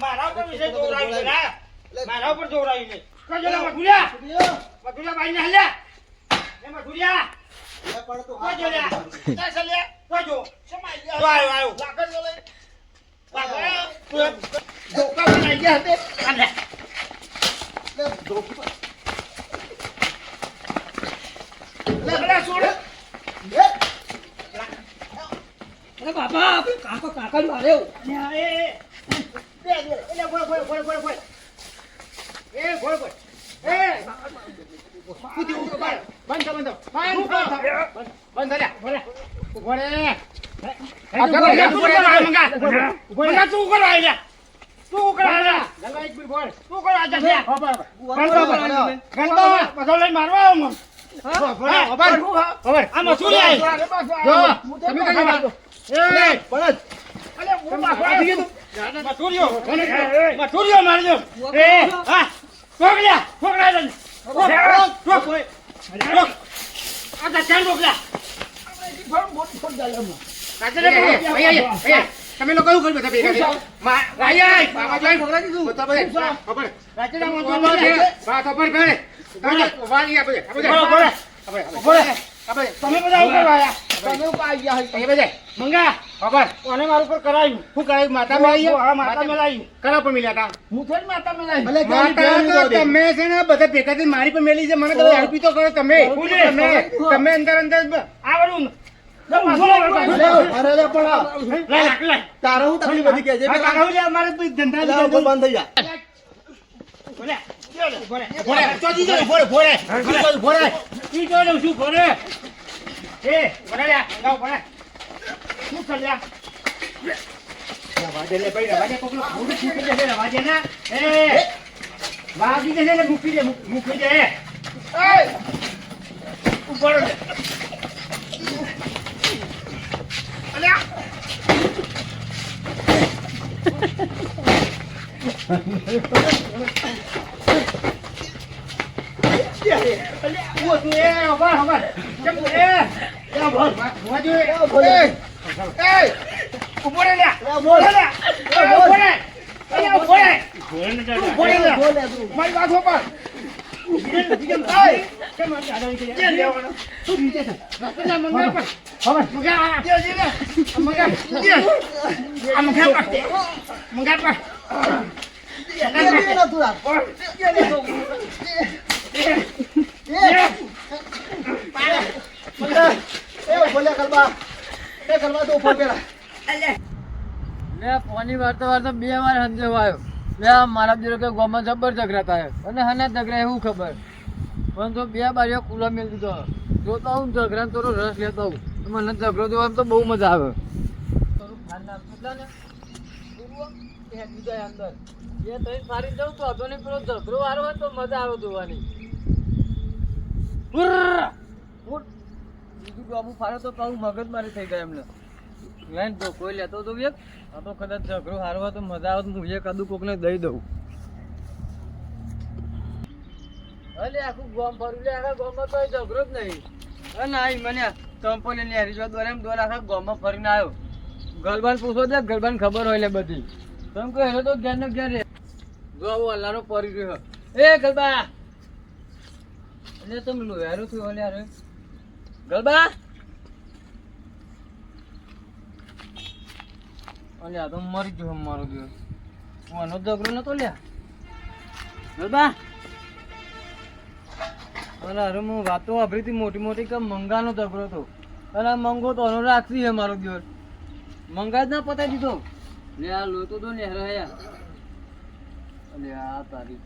મારા ઉપર વિશે જોવરાયું છે મારા ઉપર જોવરાયું છે. કજો લે મથુરિયા મથુરિયા ભાઈ ને હલ્યા એ બાપા કાકો કાકા એ મથુરીઓ મારજો એ હા ઠોકલ્યા ઠોકલા બંધ બંધ બંધ બંધ તો ચાલ ઠોકલા કાચરે પકડો અહીંયા અહીંયા તમે લોકો કયું કર્યું બધા ભેગા ખબર પડે તમે બધે તમે ઉપર તમે ઉપર આવી ગયા બધે મંગા. ખબર? કોને મારું ઉપર કરાયું. શું કરાયું? માતા મેં હા માતા મેં કરા પર મિલ્યા તા. હું થોડી માતા મેં માતા તો તમે છે ને બધા ભેગા થઈને મારી પર મેલી છે. મને તો હેલ્પી તો કરો તમે તમે તમે અંદર અંદર આવડું. તારે હું તકલીફ હતી કે છે. અમારે ધંધા બંધ થઈ જાય. ઈ જો લઉં છું, ભોલે. એ, લ્યા, લાવ, ભોલે. શું કર લ્યા? રવા દે લે, ભાઈ, રવા દે, કોકનો ભૂંડ ફૂટી જશે, દે ને. એ, વાગી જશે ને મૂકી દે, મૂક- દે. એ, ઊભો રહો. અલ્યા. ઊભો છું, એ, ઊભા, મારી વાત? રસ્તા મંગા મેં ફોની વાર્તા વાર્તા બે વાર સમજાવાયો. મેં આ મારા ગોમાં જબર ઝઘડા આવ્યો અને હના ઝઘડા એવું ખબર. પણ તો બે બારીઓ ખુલ્લા મેળ દીધો. જોતા હું ઝઘડા થોડો રસ લેતો હું મને ઝઘડો જોવામાં તો બહુ મજા આવે. અંદર. એ તઈ ફારી જાઉં તો હતો ઝઘડો વારો તો મજા આવે જોવાની! બીજું ડોમું ફારે તો કહું મગજ મારી થઈ ગયા એમને. તો કોઈ લેતો તો એક આ તો કદાચ ઝઘડો હારવા તો મજા આવે તો હું એક આદુ દઈ દઉં. અલે, આખું ગોમ ફરું લે, આખા ગોમમાં તો ઝઘડો જ નહીં. અને આઈ મને ચંપો લઈને હારી જો દોરે એમ દોર આખા ગોમમાં ફરીને આવ્યો. ગલબાન પૂછો દે ગલબાન ખબર હોય લે બધી. તમે કહો તો ઘેર ને ઘેર રે જો આવો અલ્લાહનો પરી રહ્યો એ ગલબા! એટલે તમે લોહારું થયો અલ્યા રે ગલબા! અલ્યા તો મરી ગયો મારો દિવસ. હું આનો ઝઘડો નતો લ્યા. ગલબા! અને અરે હું વાતો વાપરી હતી મોટી મોટી કે મંગાનો દગરો હતો. અને મંગો તો અનો રાખતી હે મારો દિવસ. મંગા જ ના પતાવી દીધો. લે આ લોતો તો નેહરા હરાયા અલે, આ તારી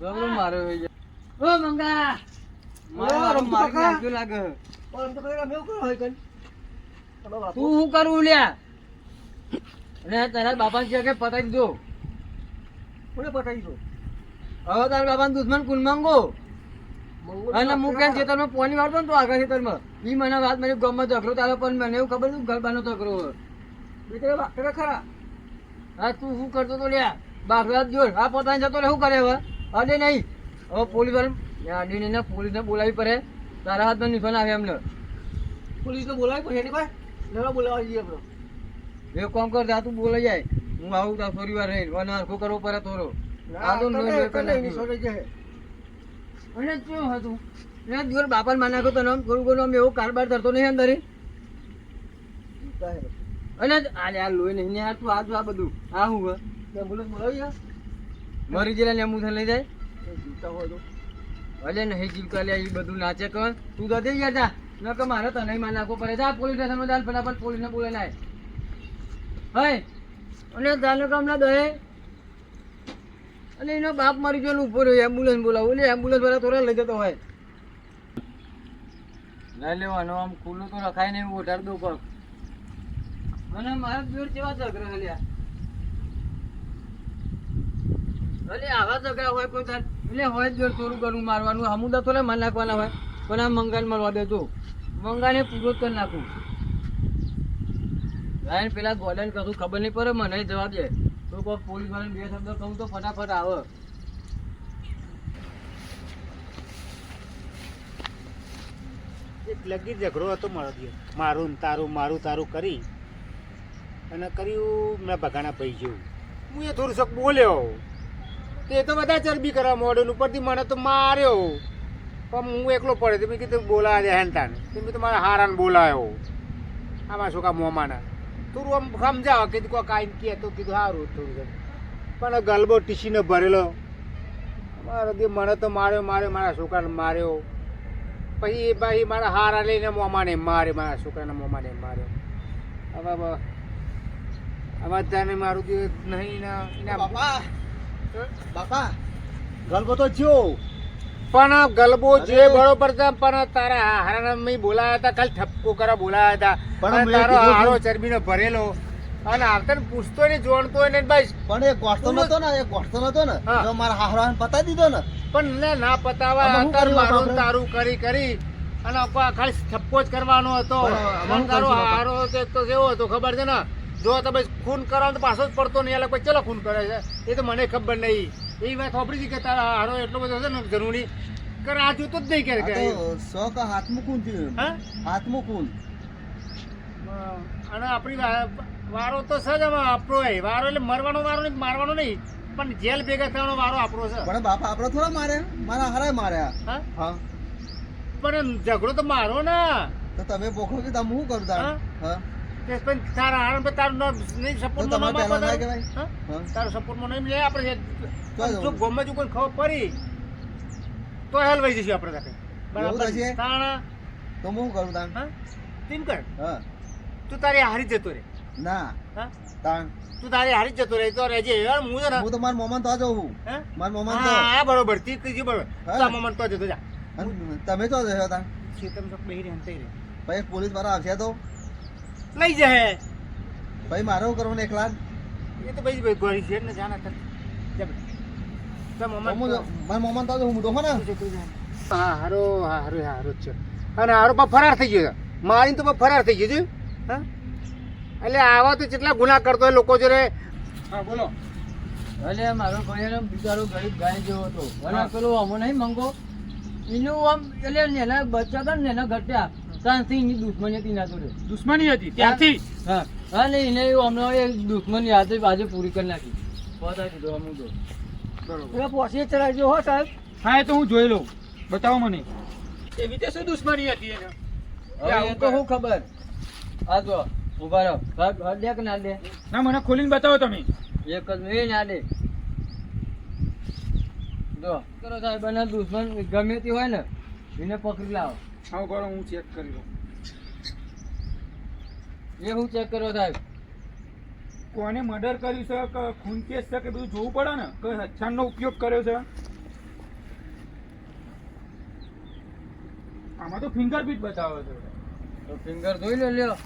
ઝઘડો માર્યો હોય ઓ મંગા! મારો મારી નાખ્યો લાગે. તું શું કરવું લ્યા? અને તારા બાપા ની કે પતાવી દો. કોને પતાવી દો? હવે તારા બાપા દુશ્મન કુલ માંગો અને હું કેમ ખેતરમાં પોની વાળતો ને તો આગળ ખેતરમાં? ઈ મને વાત મારી ગામમાં ઝઘડો તારો પણ મને એવું ખબર હતું ગરબાનો ઝઘડો. દીકરા બાકરા ખરા. હા તું શું કરતો તો લ્યા? બાગડા જોર આ પોતાને જતો રે શું કરે હવે? અડે નહીં. હવે પોલીસવાળા અડીને ને પોલીસને બોલાવી પડે. તારા હાથમાં નિશાન આવે એમને. પોલીસ તો બોલાવી પડે એની લેવા બોલાવા જઈએ આપણે. એ કોમ કર જા તું બોલાઈ જાય. હું આવું ત્યાં થોડી વાર રહીને અને આખો કરવો પડે થોડો આ તો. અને શું હતું? મેં દિવસ બાપાને માન નાખ્યો તને આમ થોડું ઘણું એવો કારબાર ધરતો નહીં અંદર અને આ લોહી નહીં યાર આ તું આ આ બધું. આ હું બોલો બોલાવી યાર મરી જેલા ને એમ લઈ જાય. જીવતા હોય તો. નહીં જીવતા લે એ બધું નાચે કર. તું તો દે યાર જા. ન કે મારે તને માં નાખવો પડે. જા પોલીસ સ્ટેશનમાં જા ને ફટાફટ પોલીસને બોલે લાય હે અને જાને કામ દહે. અને એનો બાપ મારી ગયો ઊભો રહ્યો એમ્બ્યુલન્સ બોલાવો. એટલે એમ્બ્યુલન્સ વાળા થોડા લઈ જતો હોય. ના લેવાનો આમ ખુલ્લું તો રખાય નહીં ઓઢાર દો પગ મને મારા જોર કેવા ઝઘડા હલ્યા અલે આવા ઝઘડા હોય કોઈ તાર એટલે હોય જ થોડું ઘણું મારવાનું હમુદા થોડા માર નાખવાના હોય, પણ આ મંગાને મળવા દેજો. મંગાને પૂરો કરી નાખું. રાયન પેલા ગોડાને કશું ખબર નહીં પડે, મને જવાબ દે. તો કોઈ પોલીસ વાળાને બે શબ્દ કહું તો ફટાફટ આવે. એક લગી ઝઘડો હતો મારો ગયો મારું તારું મારું તારું કરી અને કર્યું મેં ભાઈ જેવું. હું એ થોડું શોખ બોલ્યો. તે તો બધા ચરબી કરવા મોડેલ ઉપરથી મને તો માર્યો. પણ હું એકલો પડે તો મેં કીધું બોલાવે દે તમે તો મારા હારાને બોલાયો. આમાં શું કા મોમાના? થોડું આમ સમજાવો, કીધું કોઈ કાંઈ કહે તો કીધું સારું થોડું કરે પણ ગલબો ટીસીને ભરેલો. મારો દે મને તો માર્યો માર્યો, મારા છોકરાને માર્યો. પછી એ ભાઈ મારા હારા લઈને મોમાને મારે મારા છોકરાના મોમાને માર્યો. હવે હવે તને મારું જે નહીં ના ગલબો તો જો પણ ગલબો જે બરોબર છે પણ તારા હારાને મેં બોલાયા હતા કાલ ઠપકો કરા બોલાયા હતા. પણ તારો હારો ચરબીનો ભરેલો. અને આવતા ને પૂછતો ને જોણતો ને ભાઈ. પણ એ ગોઠતો નતો ને એ ગોઠતો નતો ને. જો મારા હાહરાને પતા દીધો ને. પણ ને ના પતાવા શું મારું તારું કરી કરી. અને ખાલી ઠપકો જ કરવાનો હતો. તારો હારો તો કેવો હતો ખબર છે ને? જો તમે ખૂન કરો તો પાછો જ પડતો નહીં. એટલે કોઈ ચલો ખૂન કરે છે? એ તો મને ખબર નહીં. એ વાત સાંભળી હતી કે તારા હારો એટલો બધો છે ને જરૂરી. કર આ જોતો જ નહીં કે શોખ સો ખૂન થયું હા? ખૂન. અને આપણી વારો તો છે જ આપણો એ. વારો એટલે મરવાનો વારો નહીં મારવાનો નહીં. પણ જેલ ભેગા થવાનો વારો આપણો છે. પણ બાપા આપણો થોડા મારે? મારા હારે માર્યા. હા? હા. પણ ઝઘડો તો મારો ને. તો તમે પોખો કે તમે શું કરતા હા? હા તે પણ તારા હારણ તારું નહીં સપોર્ટમાં તમારે નામ પહેલા ના આપો કહેવાય. તારું? હા? હા. તારું સપોર્ટમાં નહીં લે આપણે જો ગોમાં જો કોઈ ખબર પડી તો હલવાઈ જઈશું આપણે સાથે બરાબર? થશે? તાણા. તો હું કરું તાન હા? તેમ કર. હા. તું તારી હારી જતો રે ના. હા? તું તારી હારી જતો રે તો રહેજે યાર હું છે ને હું તો મારા મોમાં તો જવું હા? મારા મોમાં તો. હા હા, બરોબર. તી બરોબર. તા મમન તો જતો જા. તમે તો જશો બેહી રહે અંતે રહે. પોલીસવાળા આવશે તો? લઈ જાય ભાઈ મારો કરો ને એકલા? એ તો ભાઈ ભાઈ ગોળી છે ને જાના કર જા બે. તા તો મમન હું તો- જો- મારા મોમાં તો હું દોહો ને? હા હારો હા હારો હારો જ છે. અને હારો પણ ફરાર થઈ ગયો મારીને તો પણ ફરાર થઈ ગયો છે. હા? એટલે આવા તો કેટલા ગુના કરતો હોય લોકો જોડે. હા બોલો. એટલે મારો ભાઈ બિચારો ગરીબ ગાય જેવો હતો. અને. પેલો અમો નહીં મંગો? એનું આમ એટલે નેના બચ્ચા હતા ને નેના ઘટ્યા. એની દુશ્મની હતી ના જોડે દુશ્મની હતી ત્યાંથી? હા. હા ને એને એ દુશ્મની આજે આજે પૂરી કરી નાખી. બતાવી દીધો અમુક તો. બરોબર. હો સાહેબ. હા એ તો હું જોઈ લઉં. બતાવો મને. એવી રીતે શું દુશ્મની હતી એને? હવે એ તો શું ખબર. આ જો ઊભા રહો. સાહેબ દે કે ના દે ના મને ખોલીને બતાવો તમે. એક જ મિનિટ ના દે જો. કરો સાહેબ અને દુશ્મન ગમે તે હોય ને એને પકડી લાવો. હા કરો હું ચેક કરી લઉં. એ હું ચેક કર્યો સાહેબ? કોને મર્ડર કર્યું છે? કે ખૂન કેસ છે કે બધું જોવું પડે ને? કે હથિયારનો ઉપયોગ કર્યો છે? આમાં તો ફિંગરપ્રિન્ટ બતાવે છે. તો ફિંગર જોઈ લે લ્યો.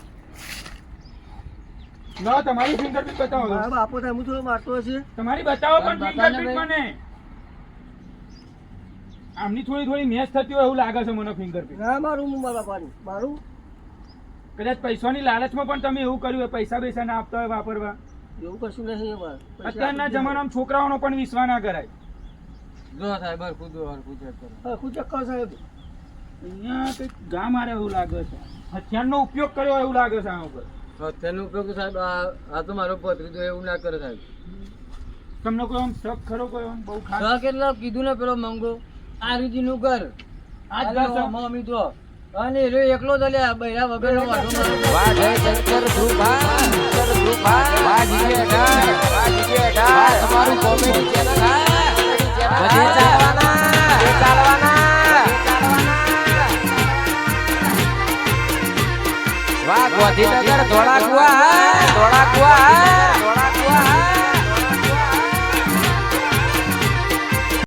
ના તમારી ફિંગરપ્રિન્ટ બતાવો. તો. થાય હું થોડો મારતો હશે? તમારી બતાવો પણ ફિંગરપ્રિન્ટ મને. આમની થોડી થોડી મેચ થતી હોય એવું લાગે છે મને ફિંગરપ્રિન્ટ ના મારું હું મારા પાડું મારું? કદાચ પૈસાની લાલચમાં પણ તમે એવું કર્યું હોય પૈસા પૈસા ના આપતા હોય વાપરવા. એવું કશું નહીં અમારે અત્યારના જમાનામાં છોકરાઓનો પણ વિશ્વાસ ના કરાય. જો સાહેબ હરખું જો હરખું ચેક કરો હા ખુદ ચક્કર સાહેબ. અહીંયા કંઈક ગા મારે એવું લાગે છે. હથિયારનો ઉપયોગ કર્યો એવું લાગે છે આ ઉપર. હથિયારનો ઉપયોગ સાહેબ આ તો મારો ભત્રીજો એવું ના કરે સાહેબ. તમને કોઈ આમ શક ખરો કોઈ બહુ ખાસ? છ કેટલા કીધું ને પેલો મંગો. આ રીતિનું કર આ જ આ ઘર? તો અને એ એકલો દલ્યા લ્યા બૈરા વગરનો વાંધો મારો. વાહ જય શંકર ધ્રુવા શંકર ધ્રુવા વાહ જીવે ડાળ વાહ જીવે ડાળ તમારું કોમેડી ચેનલ બધે ચાલવાના. બધે ચાલવાના. વાહ ગોધીનગર ધોળાકુવા. ધોળાકુવા.